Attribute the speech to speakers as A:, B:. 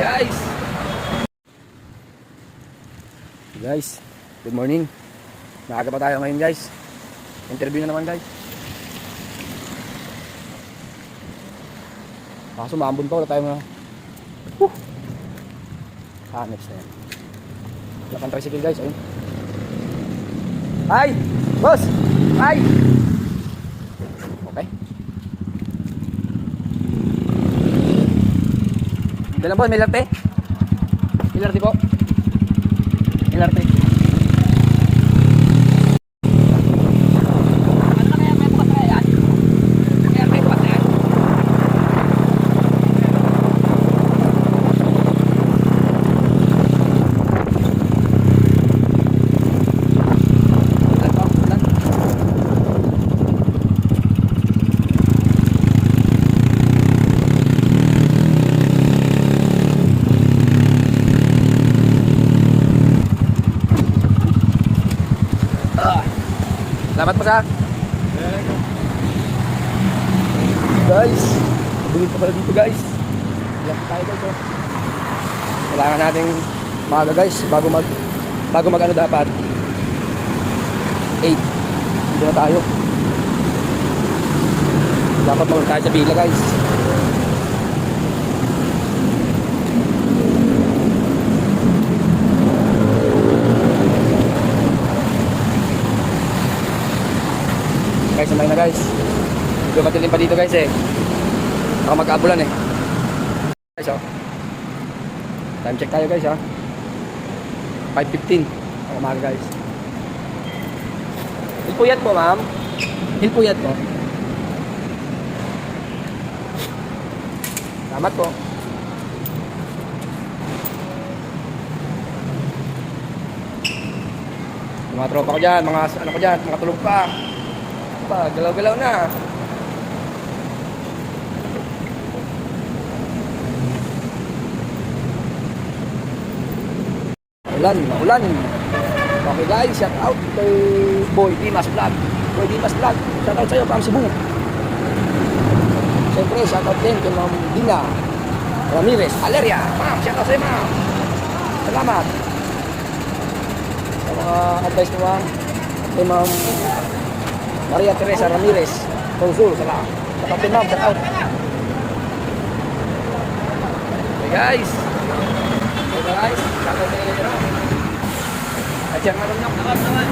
A: Guys! Guys, good morning. Maaga pa tayo ngayon guys. Interview na naman guys. Kaso maambon pa, wala tayo na. Whew! Hanep na yan. Wala pang tricycle guys, ayun. Hi! Boss! Hi! Okay. Dalang po, may larte? May larte po? May larte. Ano kaya may bukas na yan? Kaya may bukas na yan? Ulan po, ulan. Ah. Salamat po sa Guys, pa pala dito guys. Iyak tayo guys. Oh. Kailangan nating maaga guys bago mag bago mag ano dapat 8 Dito na tayo Dapat mag tayo sa pila guys Sabay na guys. Medyo matilim pa dito guys eh. Baka magkaabulan eh. Guys oh. Time check tayo guys ha 5.15 Ako umaga guys. Hilpuyat po ma'am? Hilpuyat po Salamat po. Mga tropa ko dyan, mga ano ko dyan, mga tulog pa pa, galaw-galaw na. Ulan, maulan. Okay guys, shout out kay Boy Dimas Vlog. Boy Dimas Vlog, shout out sa'yo, Pam Cebu. Siyempre, shout out din kay Ma'am Dina Ramirez. Valeria, ma'am, shout out sa'yo ma'am. Salamat. Sa mga advice mo ma'am, kay Ma'am Maria Teresa Ramirez, Consul, salamat. Kapatid ma'am. Okay guys. Okay guys, shout out kay Ram. At naman, naman,